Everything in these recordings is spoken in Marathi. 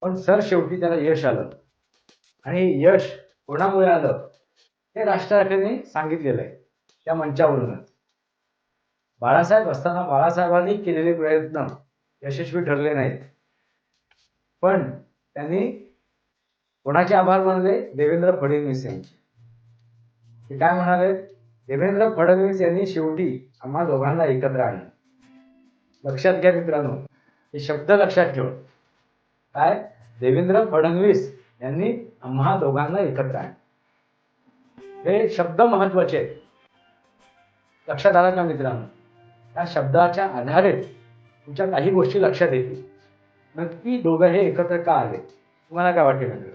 पण सर शेवटी त्याला यश आलं. आणि यश कोणामुळे आलं? हे राज ठाकरेंनी सांगितलेलं आहे. त्या मंचावरूनच बाळासाहेब असताना बाळासाहेबांनी केलेले प्रयत्न यशस्वी ठरले नाहीत. पण त्यांनी कोणाचे आभार मानले? देवेंद्र फडणवीस यांचे. ते काय म्हणाले? देवेंद्र फडणवीस यांनी शेवटी आम्हा दोघांना एकत्र आणलं. लक्षात घ्या मित्रांनो. हे शब्द लक्षात ठेव. काय? देवेंद्र फडणवीस यांनी आम्हा दोघांना एकत्र आहे हे शब्द महत्त्वाचे आहेत. लक्षात आला का मित्रांनो? त्या शब्दाच्या आधारे तुमच्या काही गोष्टी लक्षात येतील. नक्की दोघं हे एकत्र का आले? तुम्हाला काय वाटेल मित्र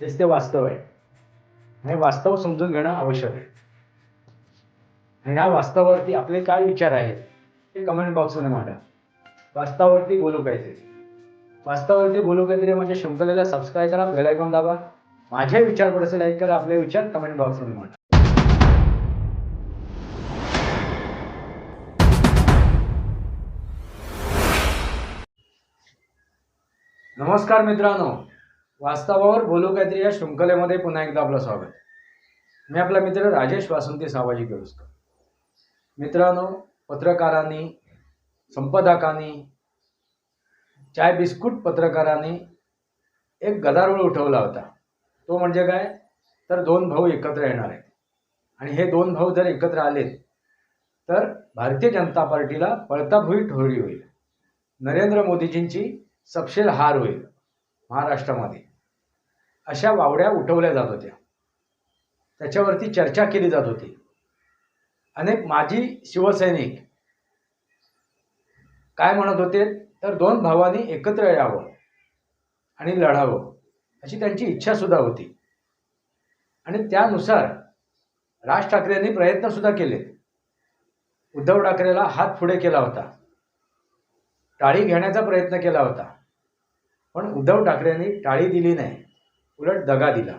तेच ते वास्तव आहे. आणि वास्तव समजून घेणं आवश्यक आहे. आणि या वास्तवावरती आपले काय विचार आहेत ते कमेंट बॉक्समध्ये मांडा. वास्तवावरती बोलू पाहिजे वास्तवावरती बोलू काहीतरी म्हणजे शृंखलेला सबस्क्राईब करा बेल आयकॉन दाबा. माझे विचार पडसे लाईक करा आपले विचार कमेंट बॉक्समध्ये म्हणा. नमस्कार मित्रांनो. वास्तवावर बोलू काहीतरी या शृंखलेमध्ये पुन्हा एकदा आपलं स्वागत. मी आपला मित्र राजेश वासंती सामाजिक व्यवस्था मित्रांनो पत्रकारांनी संपादकांनी चाय बिस्कुट पत्रकारांनी एक गदारोळ उठवला होता. तो म्हणजे काय? तर दोन भाऊ एकत्र येणार आहेत. आणि हे दोन भाऊ जर एकत्र आलेत तर भारतीय जनता पार्टीला पळताभुई ठोरी होईल. नरेंद्र मोदीजींची सपशेल हार होईल महाराष्ट्रामध्ये. अशा वावड्या उठवल्या जात होत्या. त्याच्यावरती चर्चा केली जात होती. अनेक माजी शिवसैनिक काय म्हणत होते? तर दोन भावांनी एकत्र यावं आणि लढावं अशी त्यांची इच्छासुद्धा होती. आणि त्यानुसार राज ठाकरेंनी प्रयत्नसुद्धा केले. उद्धव ठाकरेला हात पुढे केला होता. टाळी घेण्याचा प्रयत्न केला होता. पण उद्धव ठाकरेंनी टाळी दिली नाही. उलट दगा दिला.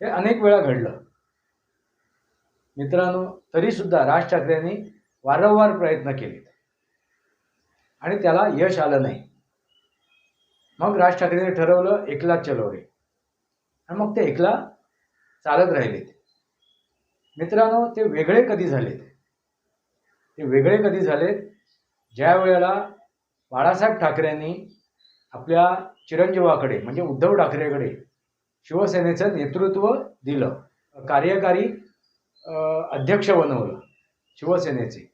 हे अनेक वेळा घडलं. मित्रांनो तरीसुद्धा राज ठाकरेंनी वारंवार प्रयत्न केले आणि त्याला यश आलं नाही. मग राज ठाकरेंनी ठरवलं एकलाच चलो रे आणि मग ते एकला चालत राहिलेत मित्रांनो ते वेगळे कधी झालेत ते वेगळे कधी झालेत ज्या वेळेला बाळासाहेब ठाकरेंनी आपल्या चिरंजीवाकडे म्हणजे उद्धव ठाकरेकडे शिवसेनेचं नेतृत्व दिलं. कार्यकारी अध्यक्ष बनवलं शिवसेनेचे.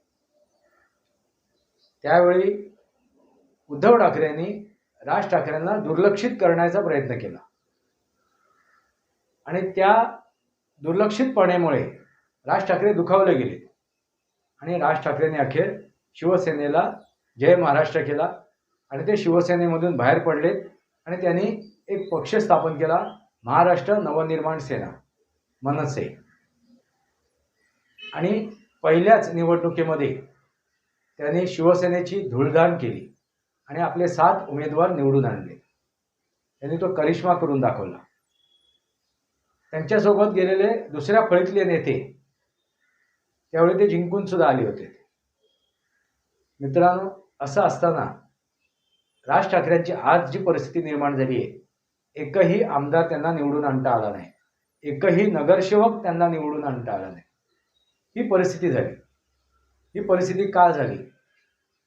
त्यावेळी उद्धव ठाकरेंनी राज ठाकरेंना दुर्लक्षित करण्याचा प्रयत्न केला. आणि त्या दुर्लक्षितपणेमुळे राज ठाकरे दुखावले गेले. आणि राज ठाकरेंनी अखेर शिवसेनेला जय महाराष्ट्र केला आणि ते शिवसेनेमधून बाहेर पडले आणि त्यांनी एक पक्ष स्थापन केला महाराष्ट्र नवनिर्माण सेना मनसे. आणि पहिल्याच निवडणुकीमध्ये त्यांनी शिवसेनेची धुळधाण केली. आणि आपले सात उमेदवार निवडून आणले. त्यांनी तो करिश्मा करून दाखवला. त्यांच्यासोबत गेलेले दुसऱ्या फळीतले नेते त्यावेळी ते जिंकून सुद्धा आले होते. मित्रांनो असं असताना राज ठाकरेंची आज जी परिस्थिती निर्माण झाली आहे एकही आमदार त्यांना निवडून आणता आला नाही. एकही नगरसेवक त्यांना निवडून आणता आला नाही. ही परिस्थिती झाली. ही परिस्थिती का झाली?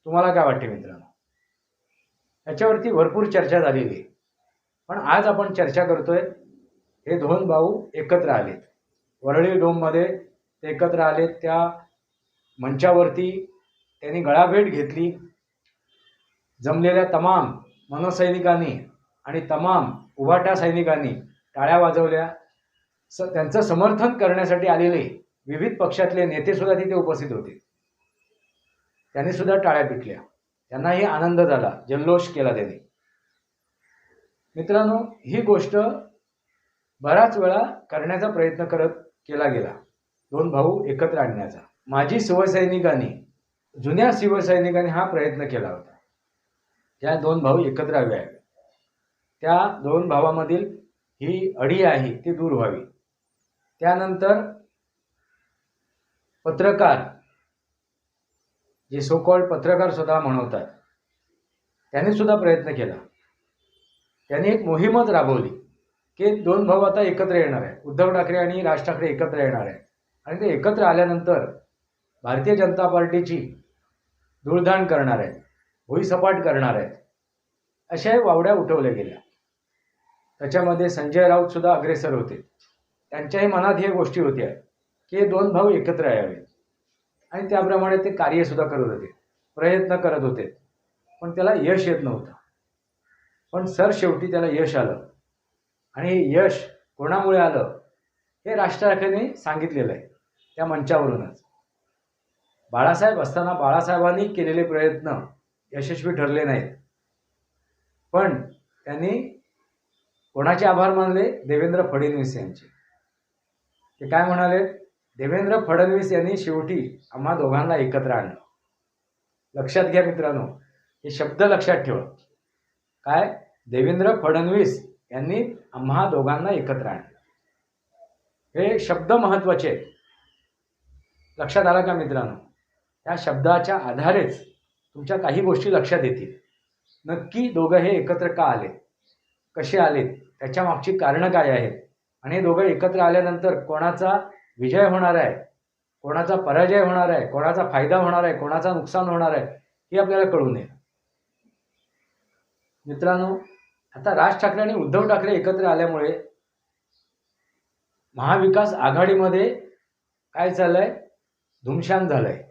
तुम्हाला काय वाटते मित्रांनो? याच्यावरती भरपूर चर्चा झालेली आहे. पण आज आपण चर्चा करतोय हे दोन भाऊ एकत्र आलेत. वरळी डोममध्ये ते एकत्र आलेत त्या मंचावरती त्यांनी गळाभेट घेतली. जमलेल्या तमाम मनसैनिकांनी आणि तमाम उभाटा सैनिकांनी टाळ्या वाजवल्या. स त्यांचं समर्थन करण्यासाठी आलेले विविध पक्षातले नेतेसुद्धा तिथे उपस्थित होते. त्यांनी सुद्धा टाळ्या पिटल्या. त्यांनाही आनंद झाला जल्लोष केला त्यांनी. मित्रांनो ही गोष्ट बराच वेळा करण्याचा प्रयत्न करत केला गेला. दोन भाऊ एकत्र आणण्याचा. माजी शिवसैनिकांनी जुन्या शिवसैनिकांनी हा प्रयत्न केला होता. त्या दोन भाऊ एकत्र हवे आहेत. त्या दोन भावामधील ही अडी आहे ती दूर व्हावी. त्यानंतर पत्रकार जे सोकॉल्ड पत्रकार स्वतः म्हणवतात. त्याने सुद्धा प्रयत्न केला. त्यांनी एक मोहीमच राबवली की दोन भाऊ आता एकत्र येणार आहे उद्धव ठाकरे आणि राज ठाकरे एकत्र येणार आहे आणि ते एकत्र आल्यानंतर भारतीय जनता पार्टीची धूळधाण करणार आहेत भुईसपाट करणार आहेत अशा वावड्या उठवल्या गेल्या. त्याच्यामध्ये संजय राऊत सुद्धा अग्रेसर होते. त्यांच्याही मनात ह्या गोष्टी होत्या की हे दोन भाऊ एकत्र यावेत. आणि त्याप्रमाणे ते कार्यसुद्धा करत होते. प्रयत्न करत होते. पण त्याला यश येत नव्हतं. पण सर शेवटी त्याला यश आलं. आणि हे यश कोणामुळे आलं? हे राज सांगितलेलं आहे. त्या मंचावरूनच. बाळासाहेब असताना बाळासाहेबांनी केलेले प्रयत्न यशस्वी ठरले नाहीत. पण त्यांनी कोणाचे आभार मानले? देवेंद्र फडणवीस यांचे. ते काय म्हणाले देवेंद्र फडणवीस यांनी शेवटी आम्हा दोघांना एकत्र आणलं. लक्षात घ्या मित्रांनो हे शब्द लक्षात ठेवा. काय? देवेंद्र फडणवीस यांनी आम्हा दोघांना एकत्र आणलं. हे शब्द महत्त्वाचे आहेत. लक्षात आला का मित्रांनो? या शब्दाच्या आधारेच तुमच्या काही गोष्टी लक्षात येतील. नक्की दोघं हे एकत्र का आले कसे आलेत? त्याच्या मागची कारणं काय आहेत? आणि हे दोघं एकत्र आल्यानंतर कोणाचा विजय होणार आहे कोणाचा पराजय होणार आहे कोणाचा फायदा होणार आहे कोणाचा नुकसान होणार आहे हे आपल्याला कळू नये मित्रांनो आता राज ठाकरे आणि उद्धव ठाकरे एकत्र आल्यामुळे महाविकास आघाडीमध्ये काय चाललंय धुमशान झालंय.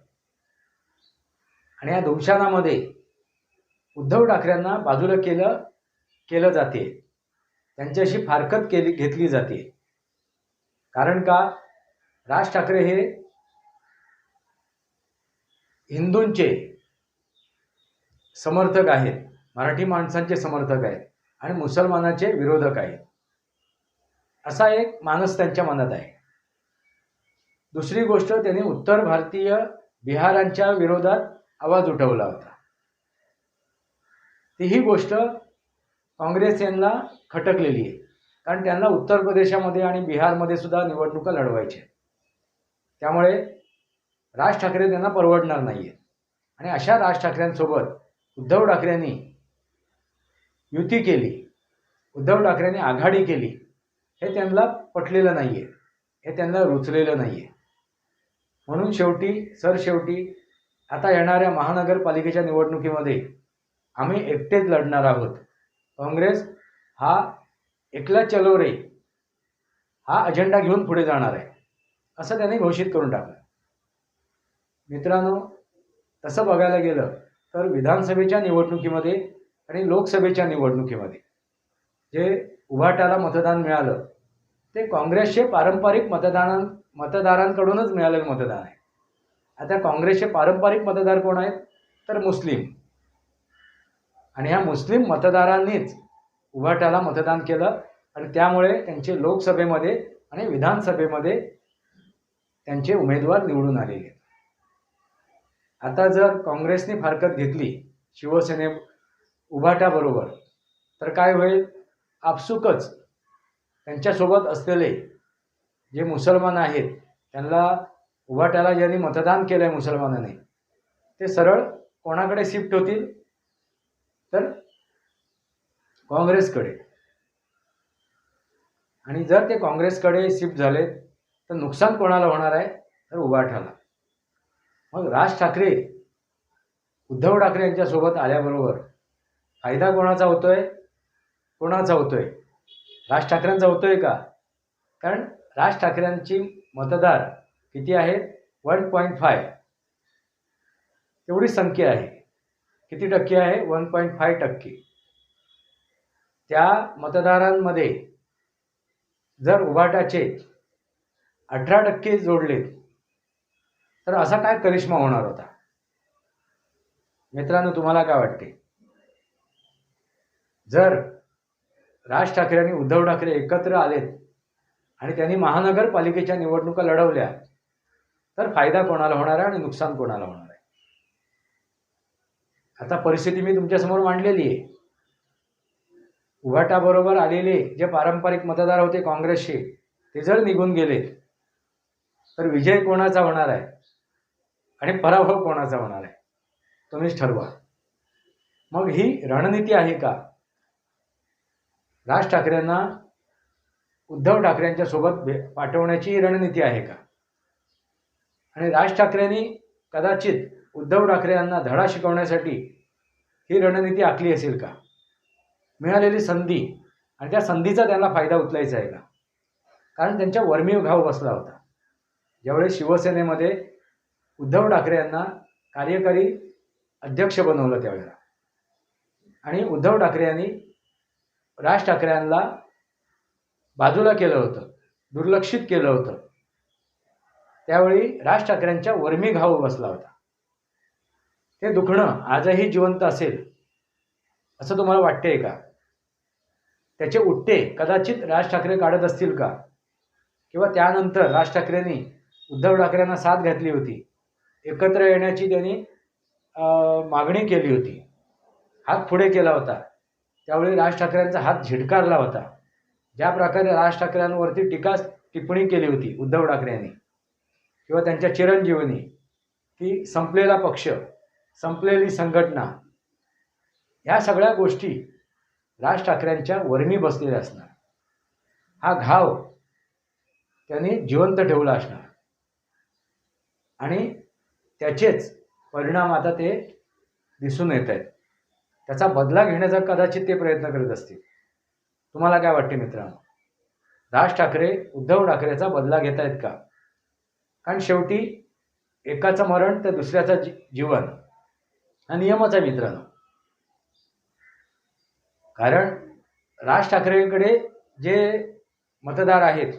आणि या धुमशानामध्ये उद्धव ठाकरेंना बाजूला केलं केलं जाते. त्यांच्याशी फारकत केली घेतली जाते. कारण का? राज ठाकरे हे हिंदूंचे समर्थक आहेत मराठी माणसांचे समर्थक आहेत आणि मुसलमानाचे विरोधक आहेत. असा एक मानस त्यांच्या मनात आहे. दुसरी गोष्ट त्यांनी उत्तर भारतीय बिहारांच्या विरोधात आवाज उठवला होता. तीही गोष्ट काँग्रेस यांना खटकलेली आहे. कारण त्यांना उत्तर प्रदेशामध्ये आणि बिहारमध्ये सुद्धा निवडणुका लढवायच्या आहेत. त्यामुळे राज ठाकरे त्यांना परवडणार नाही आहेत आणि अशा राज ठाकरेंसोबत उद्धव ठाकरेंनी युती केली उद्धव ठाकरेंनी आघाडी केली हे त्यांना पटलेलं नाही आहे हे त्यांना रुचलेलं नाही आहे म्हणून शेवटी सर शेवटी आता येणाऱ्या महानगरपालिकेच्या निवडणुकीमध्ये आम्ही एकटेच लढणार आहोत. काँग्रेस हा एकला चलो रे हा अजेंडा घेऊन पुढे जाणार आहे. असं त्यांनी घोषित करून टाकलं. मित्रांनो तसं बघायला गेलं तर विधानसभेच्या निवडणुकीमध्ये आणि लोकसभेच्या निवडणुकीमध्ये जे उभाटाला मतदान मिळालं ते काँग्रेसचे पारंपरिक मतदानां मतदारांकडूनच मिळालेलं मतदान आहे. आता काँग्रेसचे पारंपरिक मतदार कोण आहेत? तर मुस्लिम. आणि ह्या मुस्लिम मतदारांनीच उभाटाला मतदान केलं आणि त्यामुळे त्यांचे लोकसभेमध्ये आणि विधानसभेमध्ये त्यांचे उमेदवार निवडून आलेले. आहेत आता जर काँग्रेसने फारकत घेतली शिवसेने उभाटाबरोबर तर काय होईल? आपसुकच त्यांच्यासोबत असलेले जे मुसलमान आहेत त्यांना उभाट्याला ज्यांनी मतदान केलं आहे मुसलमानाने ते सरळ कोणाकडे शिफ्ट होतील? तर काँग्रेसकडे. आणि जर ते काँग्रेसकडे शिफ्ट झाले तर नुकसान कोणाला होणार आहे? तर उभाठाला मग राज ठाकरे उद्धव ठाकरे यांच्यासोबत आल्याबरोबर फायदा कोणाचा होतोय? कोणाचा होतोय? राज ठाकरेंचा होतोय का? कारण राज ठाकरेंची मतदार किती आहेत वन पॉईंट फाय. एवढी संख्या आहे. किती टक्के आहे? वन पॉईंट फाय टक्के. त्या मतदारांमध्ये जर उभाटाचे अठरा टक्के जोडले. तर असा काय करिश्मा होणार होता? मित्रांनो तुम्हाला काय वाटते? जर राज ठाकरे आणि उद्धव ठाकरे एकत्र आलेत आणि त्यांनी महानगरपालिकेच्या निवडणुका लढवल्या तर फायदा कोणाला होणार आहे आणि नुकसान कोणाला होणार आहे? आता परिस्थिती मी तुमच्यासमोर मांडलेली आहे. उभाटाबरोबर आलेले जे पारंपरिक मतदार होते काँग्रेसचे ते जर निघून गेले तर विजय कोणाचा होणार आहे? आणि पराभव कोणाचा होणार आहे? तुम्हीच ठरवा. मग ही रणनीती आहे का? राज ठाकरेंना उद्धव ठाकरेंच्या सोबत भे पाठवण्याची ही रणनीती आहे का? आणि राज ठाकरेंनी कदाचित उद्धव ठाकरे यांना धडा शिकवण्यासाठी ही रणनीती आखली असेल का? मिळालेली संधी आणि त्या संधीचा त्यांना फायदा उचलायचा आहे का? कारण त्यांच्या वर्मीव घाव बसला होता. ज्यावेळी शिवसेनेमध्ये उद्धव ठाकरे यांना कार्यकारी अध्यक्ष बनवलं त्यावेळेला. आणि उद्धव ठाकरे यांनी राज ठाकरे यांना बाजूला केलं होतं दुर्लक्षित केलं होतं. त्यावेळी राज ठाकरेंच्या वर्मी घाव बसला होता. ते दुखणं आजही जिवंत असेल असं तुम्हाला वाटतंय का? त्याचे उट्टे कदाचित राज ठाकरे काढत असतील का? किंवा त्यानंतर राज ठाकरेंनी उद्धव ठाकरेंना साथ घातली होती. एकत्र येण्याची त्यांनी मागणी केली होती. हात पुढे केला होता. त्यावेळी राज ठाकरेंचा हात झिडकारला होता. ज्या प्रकारे राज ठाकरेंवरती टीका टिप्पणी केली होती उद्धव ठाकरे यांनी किंवा त्यांच्या चिरंजीवनी की संपलेला पक्ष संपलेली संघटना ह्या सगळ्या गोष्टी राज ठाकरेंच्या वर्मी बसलेल्या असणार. हा घाव त्यांनी जिवंत ठेवला असणार. आणि त्याचेच परिणाम आता ते दिसून येत आहेत. त्याचा बदला घेण्याचा कदाचित ते प्रयत्न करत असतील. तुम्हाला काय वाटते मित्रांनो? राज ठाकरे उद्धव ठाकरेचा बदला घेत आहेत का? कारण शेवटी एकाचं मरण तर दुसऱ्याचं जी जीवन हा नियमच आहे मित्रांनो. कारण राज ठाकरेंकडे जे मतदार आहेत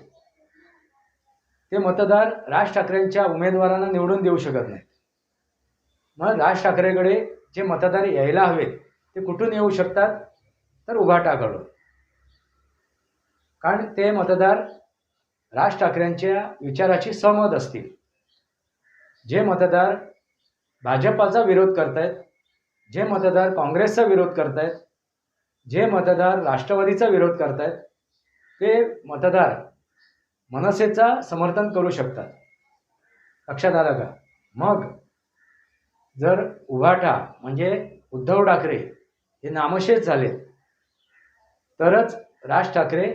ते मतदार राज ठाकरेंच्या उमेदवारांना निवडून देऊ शकत नाहीत. मग राज ठाकरेकडे जे मतदार यायला हवेत ते कुठून येऊ शकतात? तर उभाटाकडून कारण ते मतदार राज ठाकरेंच्या विचाराशी सहमत असतील. जे मतदार भाजपाचा विरोध करतायत जे मतदार काँग्रेसचा विरोध करतायत जे मतदार राष्ट्रवादीचा विरोध करतायत ते मतदार मनसेचा समर्थन करू शकतात. लक्षात आलं का? मग जर उभाटा म्हणजे उद्धव ठाकरे हे नामशेष झाले तरच राज ठाकरे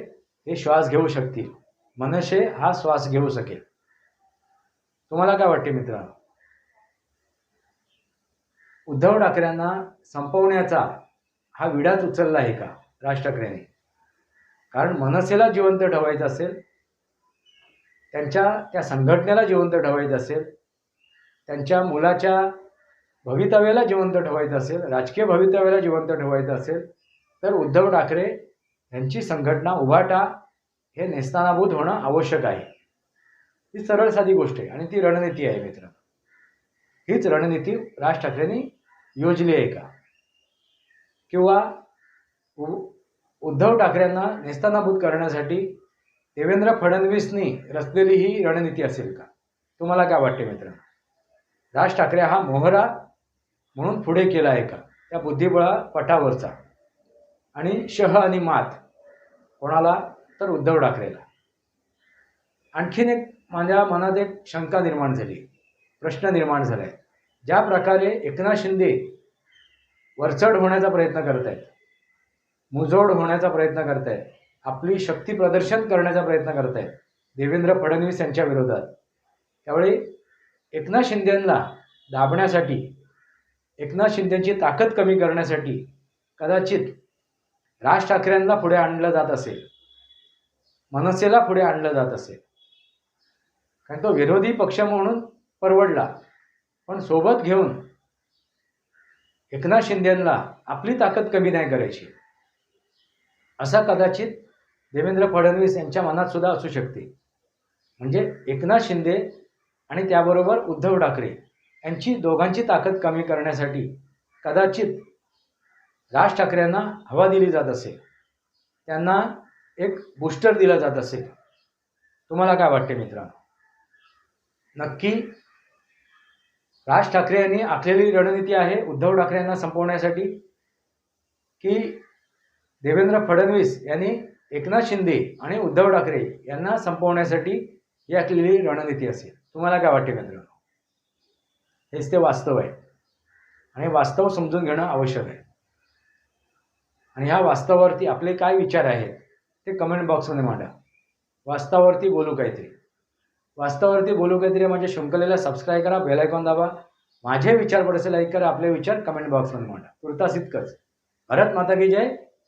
हे श्वास घेऊ शकतील. मनसे हा श्वास घेऊ शकेल. तुम्हाला काय वाटते मित्रांनो? उद्धव ठाकरेंना संपवण्याचा हा विडाच उचलला आहे का राज ठाकरेंनी? कारण मनसेला जिवंत ठेवायचं असेल त्यांच्या त्या संघटनेला जिवंत ठेवायचं असेल त्यांच्या मुलाच्या भवितव्याला जिवंत ठेवायचं असेल राजकीय भवितव्याला जिवंत ठेवायचं असेल तर उद्धव ठाकरे यांची संघटना उभाटा हे नेस्तानाभूत होणं आवश्यक आहे. ही सरळ साधी गोष्ट आहे आणि ती रणनीती आहे मित्र. हीच रणनीती राज ठाकरेंनी योजली आहे का? किंवा उ- उद्धव ठाकरेंना नेस्तानाभूत करण्यासाठी देवेंद्र फडणवीसनी रचलेली ही रणनीती असेल का? तुम्हाला काय वाटते मित्रांनो? राज ठाकरे हा मोहरा म्हणून पुढे केला आहे का? त्या बुद्धिबळा पटावरचा. आणि शह आणि मात कोणाला? तर उद्धव ठाकरेला. आणखीन एक माझ्या मनात एक शंका निर्माण झाली. प्रश्न निर्माण झाला आहे ज्या प्रकारे एकनाथ शिंदे वरचढ होण्याचा प्रयत्न करत आहेत मुजोड होण्याचा प्रयत्न करत आहेत आपली शक्ती प्रदर्शन करण्याचा प्रयत्न करत आहेत देवेंद्र फडणवीस यांच्या विरोधात. त्यावेळी एकनाथ शिंदेंना दाबण्यासाठी एकनाथ शिंदेची ताकद कमी करण्यासाठी कदाचित राज ठाकरेंना पुढे आणलं जात असेल. मनसेला पुढे आणलं जात असेल. कारण तो विरोधी पक्ष म्हणून परवडला. पण सोबत घेऊन एकनाथ शिंदेंना आपली ताकद कमी नाही करायची. असा कदाचित देवेंद्र फडणवीस यांच्या मनात सुद्धा असू शकते. म्हणजे एकनाथ शिंदे आणि त्याबरोबर उद्धव ठाकरे यांची दोघांची ताकद कमी करण्यासाठी कदाचित राज ठाकरेंना हवा दिली जात असेल. त्यांना एक बूस्टर दिला जात असेल. तुम्हाला काय वाटते मित्रांनो? नक्की राज ठाकरे यांनी आखलेली रणनीती आहे उद्धव ठाकरे यांना संपवण्यासाठी की देवेंद्र फडणवीस यांनी एकनाथ शिंदे आणि उद्धव ठाकरे यांना संपवण्यासाठी ही आखलेली रणनीती असेल. तुम्हाला काय वाटते मित्रांनो? हेच ते वास्तव आहे. आणि वास्तव समजून घेणं आवश्यक आहे. आणि ह्या वास्तवावरती आपले काय विचार आहेत ते कमेंट बॉक्समध्ये मांडा. वास्तवावरती बोलू काहीतरी. वास्तवावरती बोलू काहीतरी माझ्या शृंखलेला सबस्क्राईब करा बेल आयकॉन दाबा. माझे विचार पडसे लाईक करा आपले विचार कमेंट बॉक्समध्ये मांडा. तुर्तास इतकंच. भारत माता की जय.